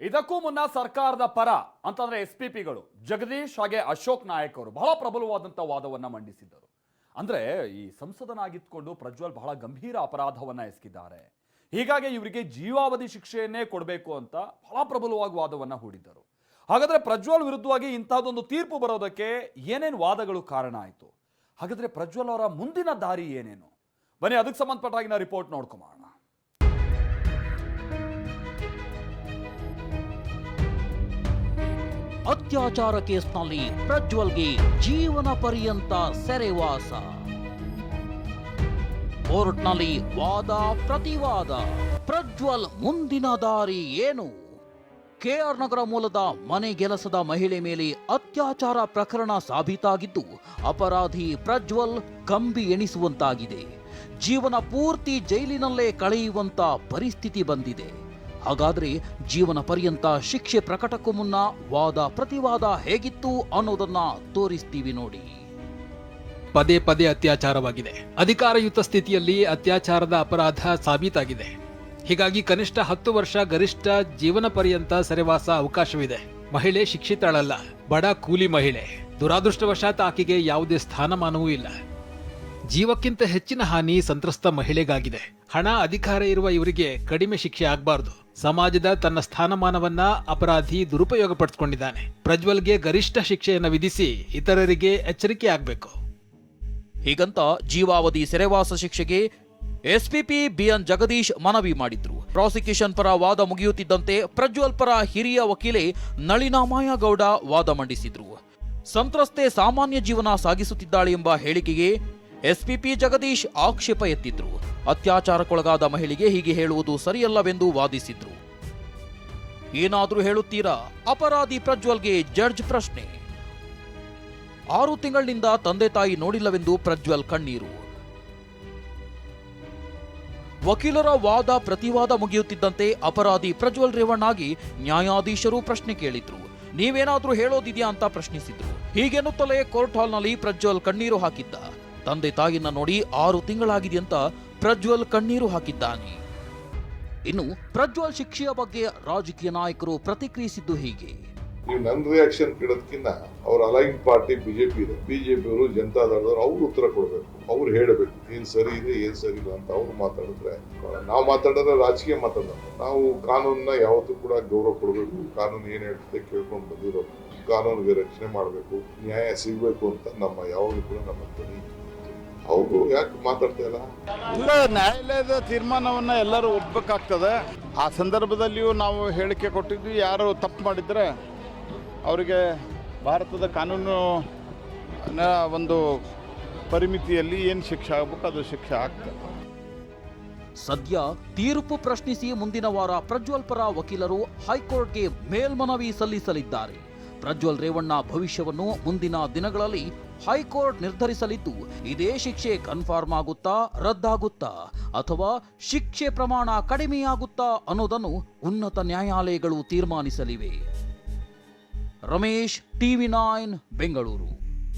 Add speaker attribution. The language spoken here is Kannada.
Speaker 1: ಇದಕ್ಕೂ ಮುನ್ನ ಸರ್ಕಾರದ ಪರ ಅಂತಂದ್ರೆ ಎಸ್ ಪಿ ಪಿಗಳು ಜಗದೀಶ್ ಹಾಗೆ ಅಶೋಕ್ ನಾಯಕ್ ಅವರು ಬಹಳ ಪ್ರಬಲವಾದಂಥ ವಾದವನ್ನ ಮಂಡಿಸಿದ್ದರು. ಅಂದ್ರೆ ಈ ಸಂಸದನಾಗಿದ್ಕೊಂಡು ಪ್ರಜ್ವಲ್ ಬಹಳ ಗಂಭೀರ ಅಪರಾಧವನ್ನ ಎಸಗಿದ್ದಾರೆ. ಹೀಗಾಗಿ ಇವರಿಗೆ ಜೀವಾವಧಿ ಶಿಕ್ಷೆಯನ್ನೇ ಕೊಡಬೇಕು ಅಂತ ಬಹಳ ಪ್ರಬಲವಾಗಿ ವಾದವನ್ನ ಹೂಡಿದ್ದರು. ಹಾಗಾದ್ರೆ ಪ್ರಜ್ವಲ್ ವಿರುದ್ಧವಾಗಿ ಇಂಥದ್ದೊಂದು ತೀರ್ಪು ಬರೋದಕ್ಕೆ ಏನೇನು ವಾದಗಳು ಕಾರಣ ಆಯಿತು? ಹಾಗಾದ್ರೆ ಪ್ರಜ್ವಲ್ ಅವರ ಮುಂದಿನ ದಾರಿ ಏನೇನು? ಬನ್ನಿ, ಅದಕ್ಕೆ ಸಂಬಂಧಪಟ್ಟಾಗಿನ ರಿಪೋರ್ಟ್ ನೋಡ್ಕೊಂಬೋಣ
Speaker 2: ಅತ್ಯಾಚಾರ ಕೇಸ್ನಲ್ಲಿ ಪ್ರಜ್ವಲ್ಗೆ ಜೀವನ ಪರ್ಯಂತ ಸೆರೆವಾಸ. ಕೋರ್ಟ್ನಲ್ಲಿ ವಾದ, ಪ್ರತಿವಾದ. ಪ್ರಜ್ವಲ್ ಮುಂದಿನ ದಾರಿ ಏನು? ಕೆಆರ್ ನಗರ ಮೂಲದ ಮನೆ ಗೆಲಸದ ಮಹಿಳೆ ಮೇಲೆ ಅತ್ಯಾಚಾರ ಪ್ರಕರಣ ಸಾಬೀತಾಗಿದ್ದು, ಅಪರಾಧಿ ಪ್ರಜ್ವಲ್ ಕಂಬಿ ಎಣಿಸುವಂತಾಗಿದೆ. ಜೀವನ ಪೂರ್ತಿ ಜೈಲಿನಲ್ಲೇ ಕಳೆಯುವಂತ ಪರಿಸ್ಥಿತಿ ಬಂದಿದೆ. ಹಾಗಾದ್ರೆ ಜೀವನ ಪರ್ಯಂತ ಶಿಕ್ಷೆ ಪ್ರಕಟಕ್ಕೂ ಮುನ್ನ ವಾದ ಪ್ರತಿವಾದ ಹೇಗಿತ್ತು ಅನ್ನೋದನ್ನ ತೋರಿಸ್ತೀವಿ ನೋಡಿ.
Speaker 3: ಪದೇ ಪದೇ ಅತ್ಯಾಚಾರವಾಗಿದೆ. ಅಧಿಕಾರಯುತ ಸ್ಥಿತಿಯಲ್ಲಿ ಅತ್ಯಾಚಾರದ ಅಪರಾಧ ಸಾಬೀತಾಗಿದೆ. ಹೀಗಾಗಿ ಕನಿಷ್ಠ ಹತ್ತು ವರ್ಷ ಗರಿಷ್ಠ ಜೀವನ ಪರ್ಯಂತ ಸೆರೆವಾಸ ಅವಕಾಶವಿದೆ. ಮಹಿಳೆ ಶಿಕ್ಷಿತಳಲ್ಲ, ಬಡ ಕೂಲಿ ಮಹಿಳೆ. ದುರಾದೃಷ್ಟವಶಾತ್ ಆಕೆಗೆ ಯಾವುದೇ ಸ್ಥಾನಮಾನವೂ ಇಲ್ಲ. ಜೀವಕ್ಕಿಂತ ಹೆಚ್ಚಿನ ಹಾನಿ ಸಂತ್ರಸ್ತ ಮಹಿಳೆಗಾಗಿದೆ. ಹಣ ಅಧಿಕಾರ ಇರುವ ಇವರಿಗೆ ಕಡಿಮೆ ಶಿಕ್ಷೆ ಆಗಬಾರ್ದು. ಸಮಾಜದ ತನ್ನ ಸ್ಥಾನಮಾನವನ್ನ ಅಪರಾಧಿ ದುರುಪಯೋಗ ಪಡಿಸಿಕೊಂಡಿದ್ದಾನೆ ಪ್ರಜ್ವಲ್ಗೆ ಗರಿಷ್ಠ ಶಿಕ್ಷೆಯನ್ನು ವಿಧಿಸಿ ಇತರರಿಗೆ ಎಚ್ಚರಿಕೆ ಆಗಬೇಕು.
Speaker 2: ಹೀಗಂತ ಜೀವಾವಧಿ ಸೆರೆವಾಸ ಶಿಕ್ಷೆಗೆ ಎಸ್ಪಿಪಿ ಬಿಎನ್ ಜಗದೀಶ್ ಮನವಿ ಮಾಡಿದ್ರು. ಪ್ರಾಸಿಕ್ಯೂಷನ್ ಪರ ವಾದ ಮುಗಿಯುತ್ತಿದ್ದಂತೆ ಪ್ರಜ್ವಲ್ ಪರ ಹಿರಿಯ ವಕೀಲೆ ನಳಿನಾ ಮಾಯಾಗೌಡ ವಾದ ಮಂಡಿಸಿದ್ರು. ಸಂತ್ರಸ್ತೆ ಸಾಮಾನ್ಯ ಜೀವನ ಸಾಗಿಸುತ್ತಿದ್ದಾಳೆ ಎಂಬ ಹೇಳಿಕೆಗೆ ಎಸ್ಪಿಪಿ ಜಗದೀಶ್ ಆಕ್ಷೇಪ ಎತ್ತಿದ್ರು. ಅತ್ಯಾಚಾರಕ್ಕೊಳಗಾದ ಮಹಿಳೆಗೆ ಹೀಗೆ ಹೇಳುವುದು ಸರಿಯಲ್ಲವೆಂದು ವಾದಿಸಿದ್ರು. ಏನಾದ್ರೂ ಹೇಳುತ್ತೀರಾ? ಅಪರಾಧಿ ಪ್ರಜ್ವಲ್ಗೆ ಜಡ್ಜ್ ಪ್ರಶ್ನೆ. ಆರು ತಿಂಗಳಿನಿಂದ ತಂದೆ ತಾಯಿ ನೋಡಿಲ್ಲವೆಂದು ಪ್ರಜ್ವಲ್ ಕಣ್ಣೀರು. ವಕೀಲರ ವಾದ ಪ್ರತಿವಾದ ಮುಗಿಯುತ್ತಿದ್ದಂತೆ ಅಪರಾಧಿ ಪ್ರಜ್ವಲ್ ರೇವಣ್ಣಾಗಿ ನ್ಯಾಯಾಧೀಶರು ಪ್ರಶ್ನೆ ಕೇಳಿದ್ರು. ನೀವೇನಾದ್ರೂ ಹೇಳೋದಿದೆಯಾ ಅಂತ ಪ್ರಶ್ನಿಸಿದ್ರು. ಹೀಗೆನ್ನುತ್ತಲೇ ಕೋರ್ಟ್ ಹಾಲ್ನಲ್ಲಿ ಪ್ರಜ್ವಲ್ ಕಣ್ಣೀರು ಹಾಕಿದ್ದ. ತಂದೆ ತಾಯಿನ ನೋಡಿ ಆರು ತಿಂಗಳಾಗಿದೆ ಅಂತ ಪ್ರಜ್ವಲ್ ಕಣ್ಣೀರು ಹಾಕಿದ್ದಾನೆ. ಇನ್ನು ಪ್ರಜ್ವಲ್ ಶಿಕ್ಷೆಯ ಬಗ್ಗೆ ರಾಜಕೀಯ ನಾಯಕರು ಪ್ರತಿಕ್ರಿಯಿಸಿದ್ದು ಹೀಗೆ?
Speaker 4: ನೀವು ನನ್ನ ರಿಯಾಕ್ಷನ್ ಕೇಳೋದಕ್ಕಿಂತ ಅವ್ರ ಅಲೈನ್ ಪಾರ್ಟಿ ಬಿಜೆಪಿ ಇದೆ. ಬಿಜೆಪಿ ಅವರು ಜನತಾದಳದವರು ಅವ್ರು ಉತ್ತರ ಕೊಡಬೇಕು. ಅವ್ರು ಹೇಳಬೇಕು, ಏನ್ ಸರಿ ಇದೆ, ಏನ್ ಸರಿ ಇಲ್ಲ ಅಂತ ಅವ್ರು ಮಾತಾಡಿದ್ರೆ ನಾವು ಮಾತಾಡಿದ್ರೆ ರಾಜಕೀಯ ಮಾತಾಡೋದು. ನಾವು ಕಾನೂನನ್ನ ಯಾವತ್ತೂ ಕೂಡ ಗೌರವ ಕೊಡಬೇಕು, ಕಾನೂನು ಏನು ಹೇಳ್ತದೆ ಕೇಳ್ಕೊಂಡು ಬಂದಿರೋದು. ಕಾನೂನಿಗೆ ರಕ್ಷಣೆ ಮಾಡಬೇಕು, ನ್ಯಾಯ ಸಿಗಬೇಕು ಅಂತ ನಮ್ಮ ಯಾವಾಗಲೂ ಕೂಡ ನಮ್ಮ ಅವರು ಯಾಕೆ ಮಾತಾಡ್ತಾ ಇಲ್ಲ?
Speaker 5: ಇಲ್ಲ ನ್ಯಾಯಾಲಯದ ತೀರ್ಮಾನವನ್ನು ಎಲ್ಲರೂ ಒಪ್ಪಬೇಕಾಗ್ತದೆ ಆ ಸಂದರ್ಭದಲ್ಲಿಯೂ ನಾವು ಹೇಳಿಕೆ ಕೊಟ್ಟಿದ್ವಿ ಯಾರು ತಪ್ಪು ಮಾಡಿದರೆ ಅವರಿಗೆ ಭಾರತದ ಕಾನೂನು ನ ಒಂದು ಪರಿಮಿತಿಯಲ್ಲಿ ಏನು ಶಿಕ್ಷೆ ಆಗಬೇಕು ಅದು ಶಿಕ್ಷೆ ಆಗ್ತದೆ.
Speaker 2: ಸದ್ಯ ತೀರ್ಪು ಪ್ರಶ್ನಿಸಿ ಮುಂದಿನ ವಾರ ಪ್ರಜ್ವಲ್ ಪರ ವಕೀಲರು ಹೈಕೋರ್ಟ್ಗೆ ಮೇಲ್ಮನವಿ ಸಲ್ಲಿಸಲಿದ್ದಾರೆ. ಪ್ರಜ್ವಲ್ ರೇವಣ್ಣ ಭವಿಷ್ಯವನ್ನು ಮುಂದಿನ ದಿನಗಳಲ್ಲಿ ಹೈಕೋರ್ಟ್ ನಿರ್ಧರಿಸಲಿದ್ದು, ಇದೇ ಶಿಕ್ಷೆ ಕನ್ಫರ್ಮ್ ಆಗುತ್ತಾ, ರದ್ದಾಗುತ್ತಾ, ಅಥವಾ ಶಿಕ್ಷೆ ಪ್ರಮಾಣ ಕಡಿಮೆಯಾಗುತ್ತಾ ಅನ್ನೋದನ್ನು ಉನ್ನತ ನ್ಯಾಯಾಲಯಗಳು ತೀರ್ಮಾನಿಸಲಿವೆ. Ramesh, TV nine, Bengaluru.